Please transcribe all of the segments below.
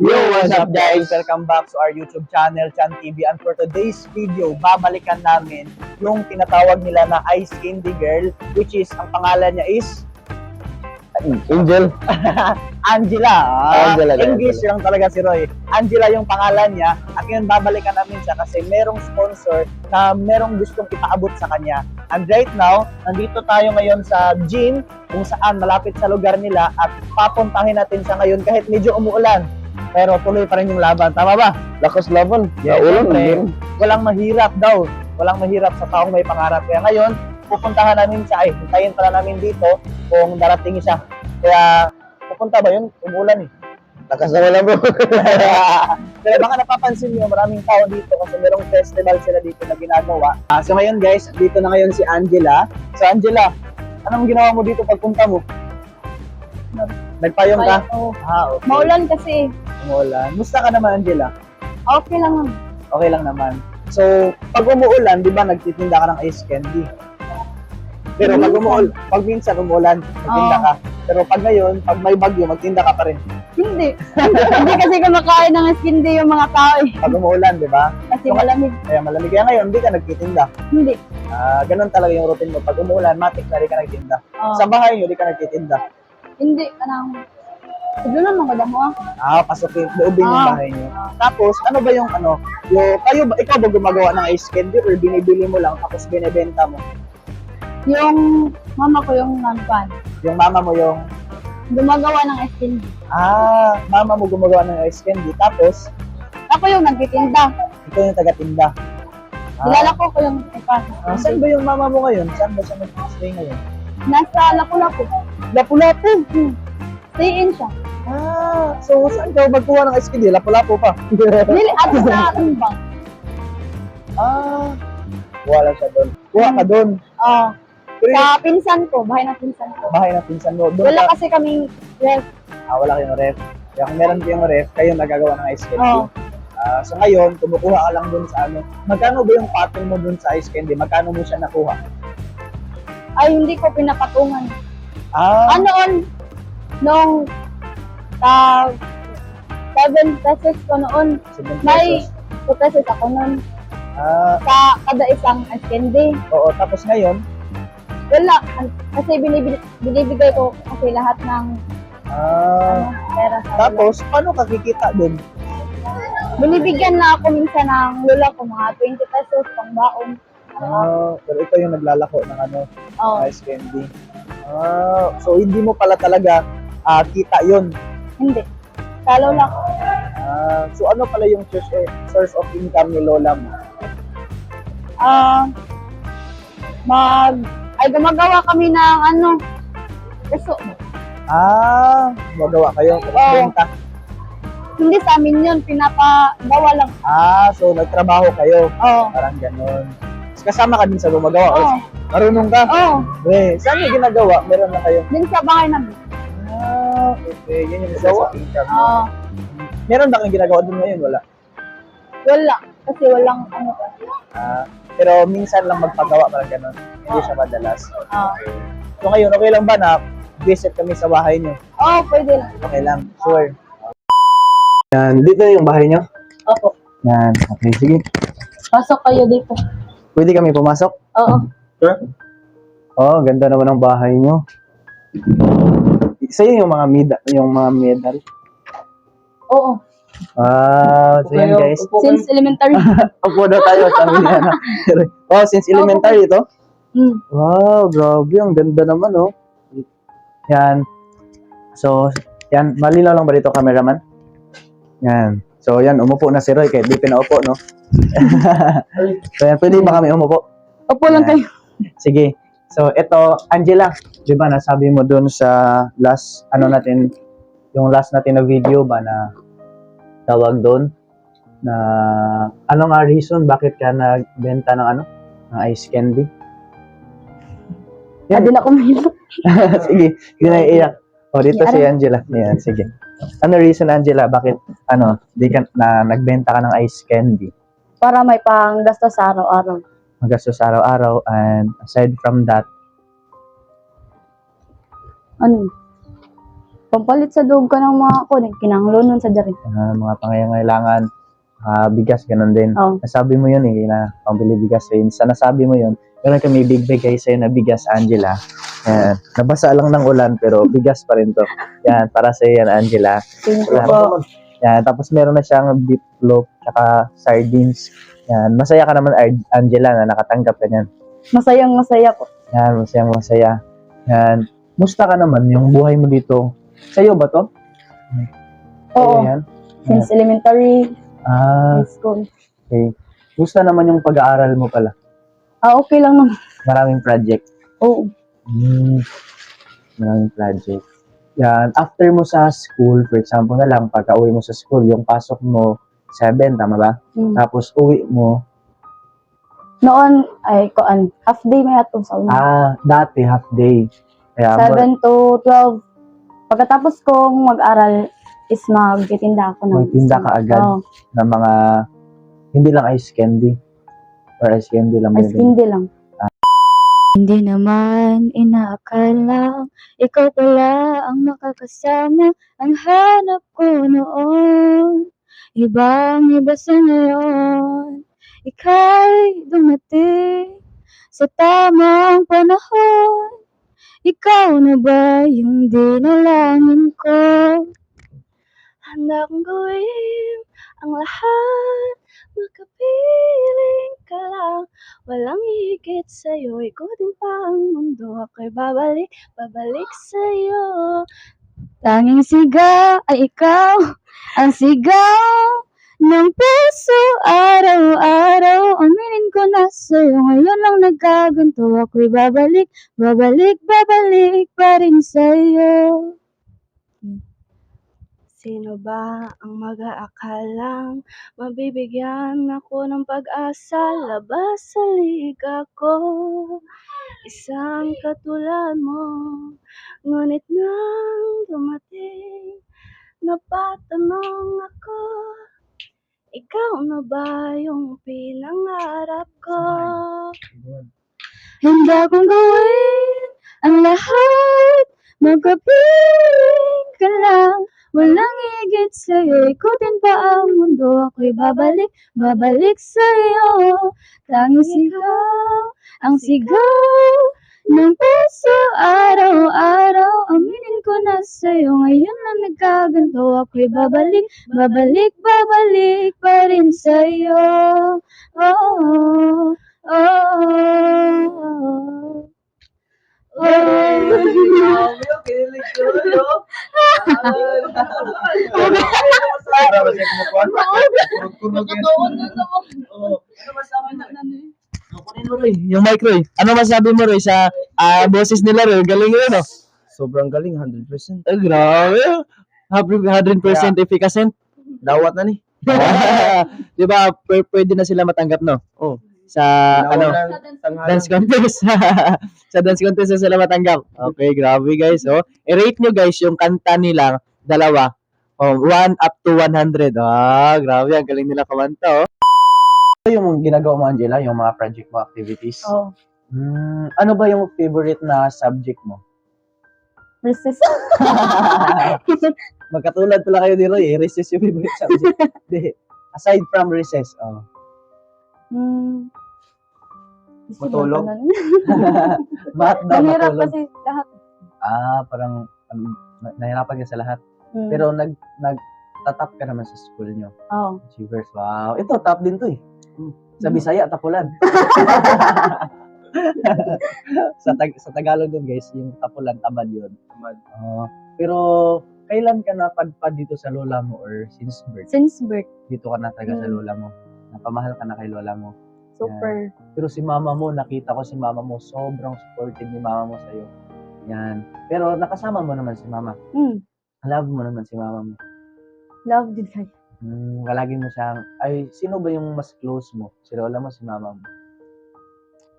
Yo, what's up guys? Welcome back to our YouTube channel, Chan TV. And for today's video, babalikan namin yung tinatawag nila na Ice Candy Girl, which is, ang pangalan niya is Angel. Angela. Ah, Angela, English lang talaga si Roy. Angela yung pangalan niya. At ngayon babalikan namin siya kasi merong sponsor na merong gustong ipaabot sa kanya. And right now, nandito tayo ngayon sa gym kung saan malapit sa lugar nila at papuntahin natin siya ngayon kahit medyo umuulan. Pero tuloy pa rin yung laban. Tama ba? Lakas laban. Yeah, Naulan syempre. din. Walang mahirap daw. Walang mahirap sa taong may pangarap. Kaya ngayon, pupuntahan namin siya. Ay, hintayin pala namin dito kung darating siya. Kaya, pupunta ba yun? Umulan eh. Lakas na wala bro. Pero baka napapansin niyo, maraming tao dito kasi merong festival sila dito na ginagawa. Ah, so ngayon guys, dito na ngayon si Angela. So Angela, anong ginawa mo dito pagpunta mo? Nagpayong ka? Oo. Ah, okay. Maulan kasi. Umuulan. Musta ka naman, Angela? Okay lang naman. Okay lang naman. So, pag umuulan, di ba nagtitinda ka ng ice candy? Pero pag umuulan, pag minsan umuulan, magtinda Oo. ka. Pero pag ngayon, pag may bagyo, magtinda ka pa rin. Hindi. Hindi kasi kumakain ng skindi yung mga tao eh. Pag umuulan, di ba? Kasi malamig. Kaya malamig. Kaya ngayon, hindi ka nagtitinda. Hindi. Ah, ganun talaga yung routine mo. Pag umuulan, matik na rin ka nagtinda. Oo. Sa bahay nyo, di ka nagtitinda. Hindi. Kanang... Siguro naman ko mo ah. Ah, pasukin, loobin yung Ah. bahay nyo. Tapos, ano ba yung ano, yung, kayo ba, ikaw ba gumagawa ng ice candy or binibili mo lang tapos binibenta mo? Yung mama ko yung nanpan. Yung mama mo yung, Gumagawa ng skindi. ah, mama mo gumagawa ng ice candy, tapos, Ako yung nagtitinda. ikaw yung taga-tinda. Kilala ko ko yung ipas. Ah, saan ba yung mama mo ngayon? Saan ba siya nag-stay ngayon? Nasa Lapu-Lapu. Lapu-Lapu. Hmm. Stay in siya. Ah, so saan ka magkuha ng ice candy? Lapu-Lapu pa. Dili, at sa tumbang. ah, wala siya doon. Kuha ka doon. Yung Sa pinsan ko, bahay ng pinsan ko. bahay ng pinsan mo, doon Wala ka, kasi kaming ref. ah, wala kayong ref. Kaya kung meron kayong ref, kayo nagagawa ng ice candy. Oo. Ah, so ngayon, kumukuha ka lang doon sa ano. Magkano ba yung pattern mo doon sa ice candy? Magkano mo siya nakuha? Ay, hindi ko pinapatungan. Ah, ano on nung uh, 7 pesos ko noon 7 may pesos. 2 pesos ako noon Ah, sa kada isang candy oo. Tapos ngayon, wala kasi binibig, binibigay ko kasi lahat ng ah, ano, pera sa wala. tapos, paano ka kikita doon? binibigyan na ako minsan ng lola ko mga 20 pesos pang baon Ah, pero ikaw yung naglalako ng ano, oh, ice candy. Ah, so hindi mo pala talaga ah, kita yun. hindi lola ko Ah, so ano pala yung source of, source of income ni Lola mo? ah mag ay gumagawa kami ng ano peso Ah, magawa kayo, Oo. benta. hindi sa amin yun pinapagawa lang Ah, so nagtrabaho kayo. oh Parang ganun. Tapos kasama ka din sa gumagawa. oh Oh. Marunong ka? oh Eh, saan yung ginagawa? Meron na kayo. din sa bahay namin Ah, okay. Yun yung of income mo. oh Meron ba kang ginagawa doon ngayon? Wala. Wala. Kasi walang ano pa. Ah, pero minsan lang magpagawa parang ganun. Hindi siya madalas. Ah. So ngayon, okay lang ba na visit kami sa bahay niyo? Oo, oh, pwede lang. Okay lang. Sure. Yan, dito yung bahay niyo? Opo. Yan, okay. Sige. Pasok kayo dito. Pwede kami pumasok? Oo. Sure. Oh, ganda naman ng bahay niyo. Sa'yo yung mga medal, yung mga medal. Oo. Ah, so yan guys. Since elementary. Upo daw tayo, sabi niya na. oh, since elementary ito? mm. Wow, grabe. Ang ganda naman, oh. Yan. So, yan. Malinaw lang ba dito, cameraman? Yan. So, yan. Umupo na si Roy. Kahit di pinaupo, no? so, yan. Pwede ba kami umupo? Opo lang kayo. Sige. So, ito, Angela. Di ba, nasabi mo dun sa last, ano natin, yung last natin na video ba na tawag doon na ano nga reason bakit ka nagbenta ng ano ng ice candy Ah, din ako mahirap. sige, hindi na iiyak. O, dito si Angela. Yan, sige. Ano reason, Angela, bakit, ano, di ka, na, nagbenta ka ng ice candy? Para may pang gasto sa araw-araw. Magastos araw-araw, and aside from that, Ano? Pampalit sa dog ka ng mga ko, kinanglo nun sa dari. Ah, mga pangangailangan, ah, bigas, ganun din. Oh. Nasabi mo yun eh, na pambili bigas rin. Sa nasabi mo yun, meron kami bigbigay sa'yo na bigas, Angela. Yan. Nabasa lang ng ulan, pero bigas pa rin to. Yan, para sa'yo yan, Angela. Thank you Salamat po. Yan, tapos meron na siyang beef loaf, tsaka sardines. Yan, masaya ka naman, Ar- Angela, na nakatanggap ka niyan. Masayang masaya po. Yan, masayang masaya. Yan. Musta ka naman yung buhay mo dito? Sa'yo ba to? Oo. yan? Since elementary, Ah, high school. okay. Musta naman yung pag-aaral mo pala? Ah, okay lang naman. Maraming project. Oo. Hmm. Maraming project. Yan. After mo sa school, for example na lang, pagka uwi mo sa school, yung pasok mo, 7, tama ba? Mm. Tapos uwi mo, Noon, ay, koan, half day may ato sa una. ah, dati half day. Kaya, mo- 7 to 12. Pagkatapos kong mag-aral, is magtitinda ako ng Magtinda ka agad? Oo. na mga, hindi lang ice candy. Or ice candy lang. As binibili. hindi lang. Hindi naman inaakala ikaw pala ang makakasama ang hanap ko noon. Ibang iba sa ngayon, ika'y dumating sa tamang panahon. Ikaw na ba yung dinalangin ko? Handa kong gawin ang lahat, makapiling ka lang. Walang higit sa'yo, ikutin pa ang mundo. Ako'y babalik, babalik sa'yo. Tanging siga ay ikaw, ang sigaw ng puso araw-araw. Aminin ko na sa'yo, ngayon lang nagkaganto. Ako'y babalik, babalik, babalik pa rin sa'yo. Sino ba ang mag-aakalang mabibigyan ako ng pag-asa labas sa liga ko? Isang katulad mo, ngunit nang dumating, napatanong ako, ikaw na ba yung pinangarap ko? Handa kong gawin ang lahat, magkapiling ka lang. Walang higit sa'yo, ikutin pa ang mundo. Ako'y babalik, babalik sa'yo. Tanging sigaw, ang sigaw ng puso araw-araw. Aminin ko na sa'yo, ngayon lang nagkaganto. Ako'y babalik, babalik, babalik pa rin sa'yo. Yung mic, Roy. Ano masabi mo, Roy, sa ah, boses nila, Roy? Galing yun, no? Sobrang galing, 100%. Ay, grabe. 100% efficacent. Dawat na ni. Di ba, pw- pwede na sila matanggap, no? Oh. Sa, ano, Tanghalan. dance contest. sa dance contest na sila matanggap. Okay, grabe, guys. Oh. I-rate nyo, guys, yung kanta nila, dalawa. Oh, 1 up to 100. Ah, grabe. Ang galing nila kumanta, oh. Ano yung ginagawa mo, Angela? Yung mga project mo, activities? oh. Hmm, ano ba yung favorite na subject mo? Resist. Magkatulad pala kayo ni Roy, eh. Recess yung favorite subject. Di. Aside from recess, oh. Hmm. Matulog? Math daw, Mahirap matulog. kasi lahat. Ah, parang um, na- nahirapan ka sa lahat. Hmm. Pero nag nag tatap ka naman sa school nyo. oh. Achievers. Wow. Ito, top din to eh. Sa Mm. Bisaya, tapulan. sa, tag sa Tagalog dun guys, yung tapulan, tabad yun. Oo. pero kailan ka napadpad dito sa lola mo or since birth? Since birth, Dito ka na talaga sa Mm. lola mo. Napamahal ka na kay lola mo. super. Pero si mama mo, nakita ko si mama mo, sobrang supportive ni mama mo sa'yo. Yan. Pero nakasama mo naman si mama. Hmm. Love mo naman si mama mo. Love din kayo. Hmm, lagi mo siyang, ay, sino ba yung mas close mo? Si lola mo, si mama mo?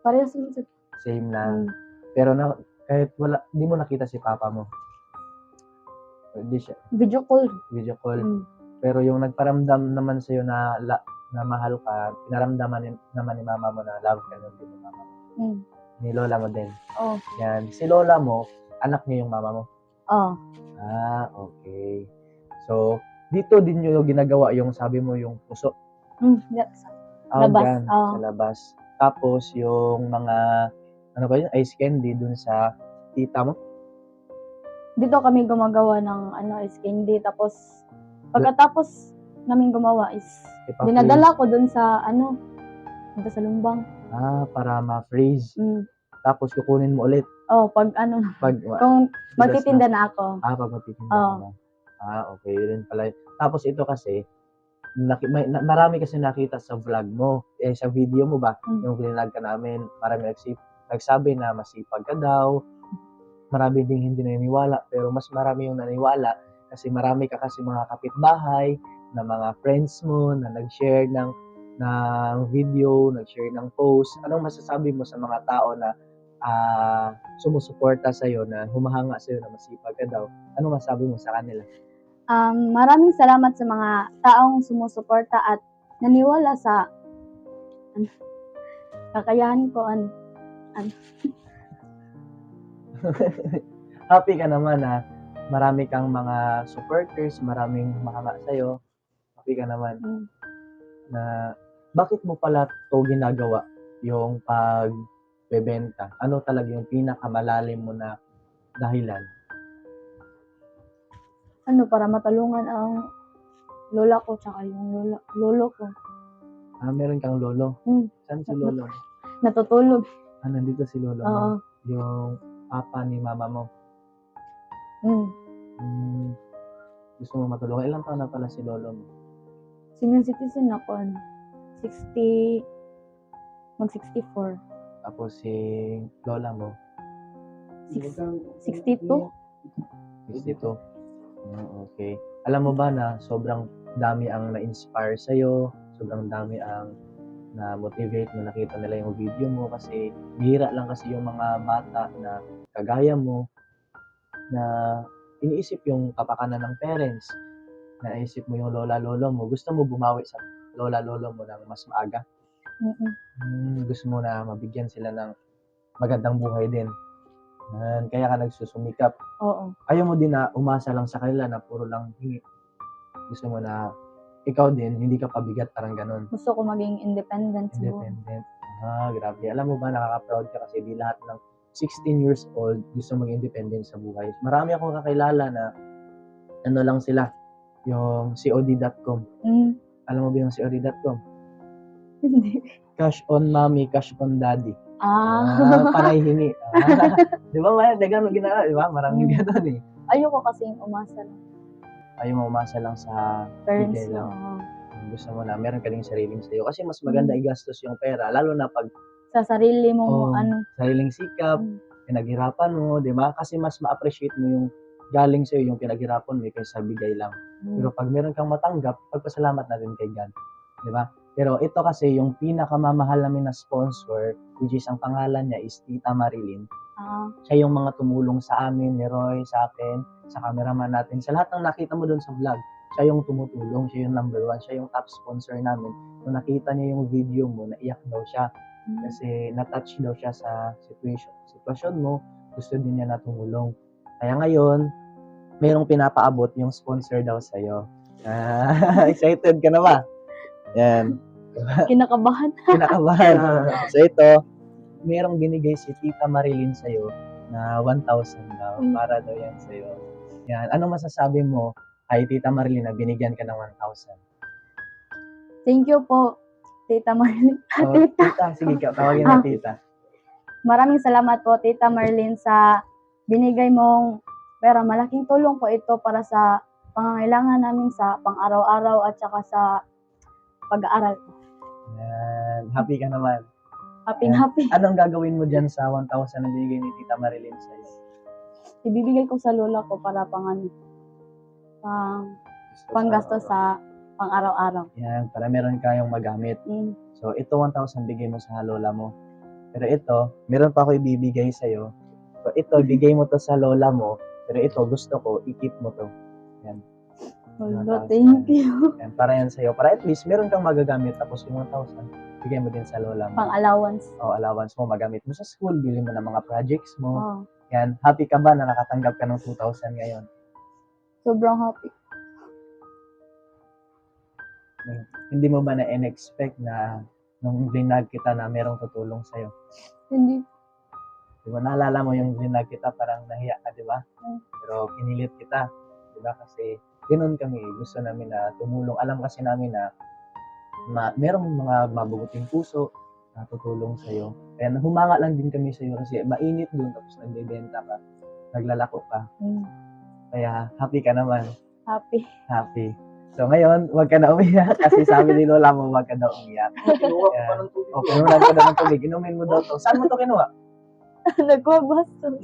Parehas naman sa... Same lang. Hmm. Pero na, kahit wala, di mo nakita si papa mo. Hindi siya, Video call. video call. Hmm. Pero yung nagparamdam naman sa'yo na, la, na mahal ka, pinaramdaman ni, naman ni mama mo na love ka nun din ni mama mo. Hmm. Ni lola mo din. Oh. Yan. Si lola mo, anak niya yung mama mo. Oh. Ah, okay. So, dito din nyo ginagawa yung sabi mo yung puso. Mm, that's Ah, Labas, dyan, oo. sa labas. Tapos, yung mga, ano ba yun, ice candy dun sa tita mo. dito kami gumagawa ng ano is candy tapos pagkatapos namin gumawa is Ipa-freeze. dinadala ko dun sa ano dito sa lumbang. Ah, para ma-freeze. Mm. Tapos, kukunin mo ulit. Oh, pag ano Pag, kung magtitinda na ako. ah, pag magtitinda ka na. Ah, okay. Yun pala. Tapos, ito kasi, naki, may, na- marami kasi nakita sa vlog mo. Eh, sa video mo ba? Mm. Yung vlog ka namin, marami nagsip, nagsabi na masipag ka daw. Marami ding hindi naniniwala. Pero mas marami yung naniniwala kasi marami ka kasi mga kapitbahay na mga friends mo na nag-share ng ng video, nag-share ng post. Anong masasabi mo sa mga tao na ah, sumusuporta sa iyo na humahanga sa iyo na masipag ka daw? Anong masasabi mo sa kanila? Um, maraming salamat sa mga taong sumusuporta at naniwala sa ano, kakayahan ko an Happy ka naman na marami kang mga supporters, maraming mahanga sa iyo. Happy ka naman Mm. na bakit mo pala to ginagawa yung pag bebenta? Ano talaga yung pinakamalalim mo na dahilan? Ano para matulungan ang lola ko tsaka yung lola, lolo ko. Ah, meron kang lolo. Mm. Saan si lolo? Natutulog. Ah, nandito si lolo mo. Oo. Yung papa ni mama mo. Mm. Hmm, gusto mo matulungan. Ilang taon na pala si lolo mo? Senior citizen ako. ano, 60 mag 64. Tapos si lola mo? Six- 62. 62. Mm, okay. Alam mo ba na sobrang dami ang na-inspire sa'yo, sobrang dami ang na-motivate na nakita nila yung video mo kasi bihira lang kasi yung mga bata na kagaya mo na iniisip yung kapakanan ng parents, naisip mo yung lola-lolo mo, gusto mo bumawi sa lola-lolo mo ng mas maaga. Mm-mm. Hmm, gusto mo na mabigyan sila ng magandang buhay din. Yan, kaya ka nagsusumikap Oo. ayaw mo din na umasa lang sa kanila na puro lang hingi. Gusto mo na ikaw din, hindi ka pabigat, parang ganun. Gusto ko maging independent siguro. Independent. Ah, grabe. Alam mo ba, nakaka-proud ka kasi di lahat ng 16 years old gusto maging independent sa buhay. Marami akong kakilala na ano lang sila, yung COD.com. Mm. Alam mo ba yung COD.com? Hindi. Cash on mommy, cash on daddy. Ah. Ah, panay hingi. Ah, di ba, may mo ginagawa, di ba? Maraming Mm. ganun eh. Ayoko kasing umasa lang. Ayaw mo umasa lang sa Parents Bigay lang. oo. gusto mo na meron ka ding sariling sayo. Kasi mas maganda igastos yung pera, lalo na pag Sa sarili mo, Oo. ano. sariling sikap, Mm. pinaghirapan mo, di ba? Kasi mas ma-appreciate mo yung galing sa'yo, yung pinaghirapan mo, eh, kaysa bigay lang. Mm. Pero pag meron kang matanggap, pagpasalamat natin kay God. Di ba? Pero ito kasi, yung pinakamamahal namin na sponsor, which is ang pangalan niya is Tita Marilyn. Ah. Siya yung mga tumulong sa amin, ni Roy, sa akin, sa cameraman natin. Sa lahat ng nakita mo doon sa vlog, siya yung tumutulong, siya yung number one, siya yung top sponsor namin. Nung nakita niya yung video mo, naiyak daw siya Mm. kasi na-touch daw siya sa situation, sitwasyon mo, gusto din niya na tumulong. Kaya ngayon, merong pinapaabot yung sponsor daw sa'yo. Ah, excited ka na ba? Yan. Kinakabahan. Kinakabahan. so ito, merong binigay si Tita Marilyn sa'yo na 1,000 daw Mm. para daw yan sa'yo. Yan. Ano masasabi mo kay Tita Marilyn na binigyan ka ng 1,000? Thank you po, Tita Marlene. Oh, tita, sige ka, tawagin na tita. Maraming salamat po, Tita Marlene, sa binigay mong pera. Malaking tulong po ito para sa pangangailangan namin sa pang-araw-araw at saka sa pag-aaral. Yan. Happy ka naman. Happy Ayan. happy. Anong gagawin mo dyan sa 1,000 na binigay ni Tita Marilyn sa'yo? Ibibigay ko sa lola ko para pang ano, pang panggastos sa pang-araw-araw. Yan, para meron kayong magamit. Mm. So, ito 1,000 bigay mo sa lola mo. Pero ito, meron pa ako ibibigay sa'yo. So, ito, bigay mo to sa lola mo. Pero ito, gusto ko, i-keep mo to. Lolo, thank you. Yan, para yan sa'yo. Para at least, meron kang magagamit. Tapos yung 1,000, bigay mo din sa lola mo. Pang-allowance. o allowance mo, magamit mo sa school, bili mo ng mga projects mo. Oh. Yan, happy ka ba na nakatanggap ka ng 2,000 ngayon? Sobrang happy. Hindi mo ba na-expect na nung blinag kita na merong tutulong sa'yo? Hindi. Di ba, naalala mo yung blinag kita, parang nahiya ka, di ba? Mm. Pero pinilit kita, di ba? Kasi ganoon kami, gusto namin na tumulong. Alam kasi namin na ma- merong mga mabubuting puso na tutulong sa'yo. Kaya humanga lang din kami sa'yo kasi mainit dun tapos nagbebenta ka, naglalako ka. Mm. Kaya happy ka naman, Happy. happy. So ngayon, wag ka na umiyak kasi sabi ni Lola mo, wag ka na umiyak. Kinuha ko pa ng tubig. O, pinunan ka daw ng tubig, inumin mo daw to. Saan mo to kinuha? Nagkuha bastos.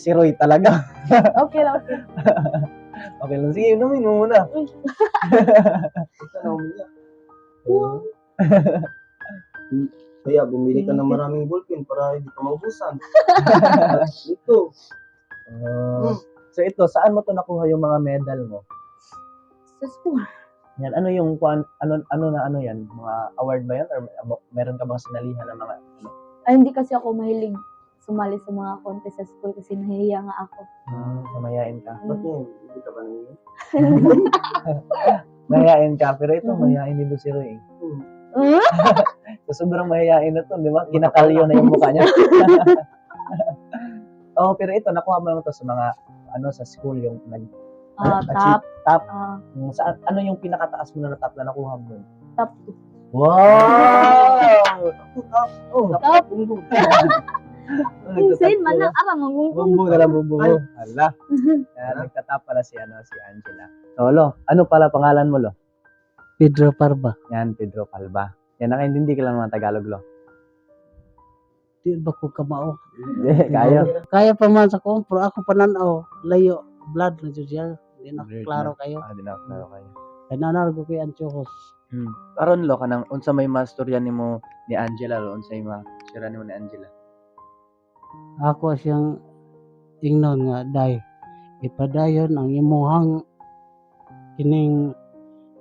Si Roy talaga. Okay lang, okay. Okay lang, sige, inumin mo muna. Ito na umiyak. Kaya bumili ka ng maraming ballpen para hindi ka maubusan. Ito. Oh. So ito, saan mo to nakuha yung mga medal mo? Sa school. Yan, ano yung kuan- ano ano na ano yan? Mga award ba yan or may- meron ka bang sinalihan ng mga ano? Ay, hindi kasi ako mahilig sumali sa mga contest sa school kasi nahihiya nga ako. Hmm, samayain ka. Ba't yun? Hindi ka ba nangyayari? Mayayain ka, pero ito Mhm. mayayain din si Roy. Hmm. Hmm? So, sobrang mayayain na to, di ba? Kinakalyo na yung mukha niya. oh, pero ito, nakuha mo naman to sa mga, ano, sa school, yung nag, Ah, Achieve- top. top. Ah, yung saan, ano yung pinakataas mo na top na nakuha mo top. Wow! Oh, Top. Bumbong. Insane man na. Ara, magunggong. Bumbu na lang bumbu mo. Hala. Yan, nagtatap pala si, ano, si Angela. So, lo, ano pala pangalan mo, lo? Pedro Parba. Yan, Pedro Calva. Yan, nakaintindi ka lang ng Tagalog, lo. Di ba ko kamao? Kayo. Kaya pa man sa kompro, ako pananaw, layo, blood na dyan siya. Di na klaro kayo. Ah, di na, klaro kayo. Kaya nanalo ko kay Antiokos. Hmm. Aron lo kanang unsa may mastorya nimo ni Angela lo unsa may mastorya nimo ni Angela. Ako siyang ingnon nga, day. Ipadayon ang imuhang kining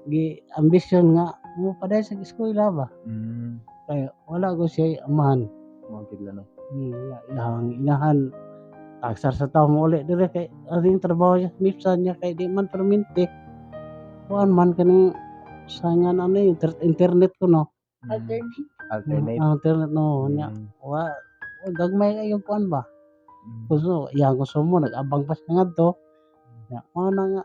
gi ambisyon nga mo paday sa eskwela ba Mm. kaya wala ko siya amahan Mo gidla no. hmm, yang inahan taksar sa tao mo ulit dire kay aring trabaho niya mipsan niya kay di man perminti kuan man kaning sangan ano internet ko no Mm. Alternate. Alternate. ang internet no nya Mm. wa gagmay kayo kuan ba Mm. gusto yang gusto mo nag-abang pa siya ngadto ya ano nga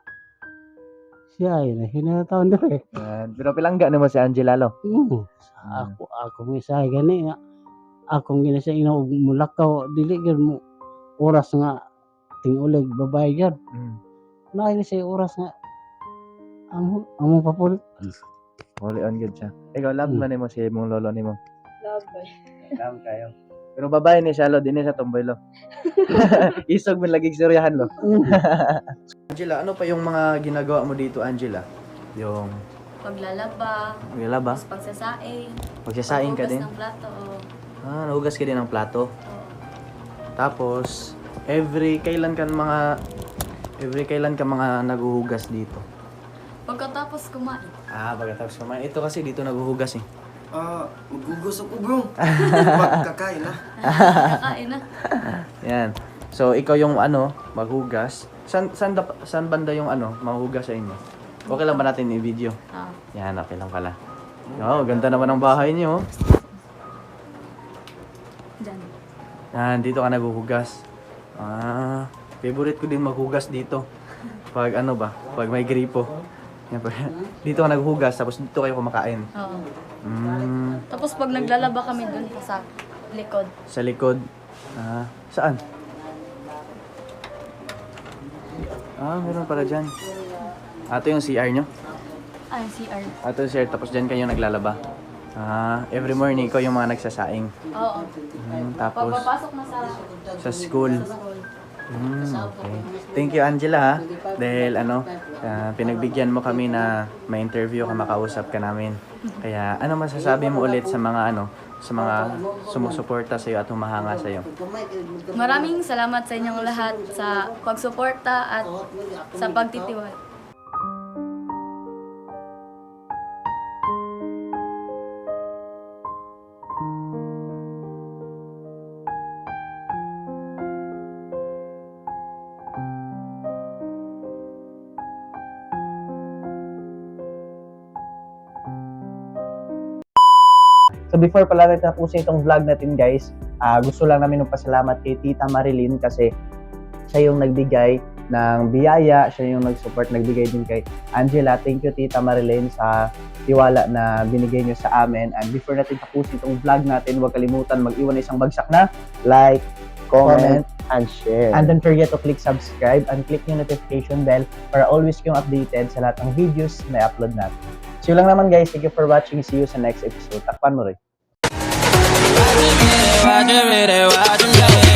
siya ay nahinataon dire Yan. Pero pilangga nimo si Angela lo. mm. ako ako misay gani nga akong gina siya ina mulakaw dili gyud mo oras nga tingulig babae gyud Mm. na ini siya oras nga amo amo papul Holy on good siya. Ikaw love Mm. man nimo si mong lolo nimo. Love boy. Love kayo. Pero babae ni siya lo, di ni sa tomboy lo. Isog man lagi seryahan lo. Angela, ano pa yung mga ginagawa mo dito, Angela? Yung Paglalaba, Wala ba? tapos pagsasaing, Magsasaing ka din? ng plato, o, Ah, nahugas ka din ng plato. o, Tapos, every kailan ka mga every kailan ka mga naguhugas dito? pagkatapos kumain. Ah, pagkatapos kumain. Ito kasi dito naguhugas eh. Ah, magugos ako bro. Magkakain na. Kakain na. Yan. So, ikaw yung ano, maghugas. San, san, dap- san banda yung ano, mahugas sa inyo? Okay lang ba natin i-video? Ah, Yan, okay lang pala. Oh, ganda naman ang bahay niyo. oh. dyan. Yan, dito ka naguhugas. Ah, favorite ko din maghugas dito. Pag ano ba, pag may gripo. Yan, pag, dito ka naghugas, tapos dito kayo kumakain. Oo. Mm, Tapos pag naglalaba kami dun pa sa likod. sa likod. Ah, saan? Ah, meron pala dyan. Ato yung CR nyo? Ay, CR. Ato yung CR, tapos dyan kayo naglalaba. Ah, every morning, ikaw yung mga nagsasaing. Oo. Mm, tapos, Pagpapasok na sa, sa school. sa school. Mm, okay. Thank you Angela ha. Dahil ano, ah, pinagbigyan mo kami na may interview ka makausap ka namin. Kaya ano masasabi mo ulit sa mga ano, sa mga sumusuporta sa iyo at humahanga sa iyo? Maraming salamat sa inyong lahat sa pagsuporta at sa pagtitiwala. So before pala natin tapusin itong vlog natin guys, ah, gusto lang namin pasalamat kay Tita Marilyn kasi siya yung nagbigay ng biyaya, siya yung nag-support, nagbigay din kay Angela. Thank you Tita Marilyn sa tiwala na binigay niyo sa amin. And before natin tapusin itong vlog natin, huwag kalimutan mag-iwan ng isang bagsak na like, comment, and share. And don't forget to click subscribe and click yung notification bell para always kayong updated sa lahat ng videos na i-upload natin. So yun lang naman guys. Thank you for watching. See you sa next episode. Takpan mo rin. Why'd you read it?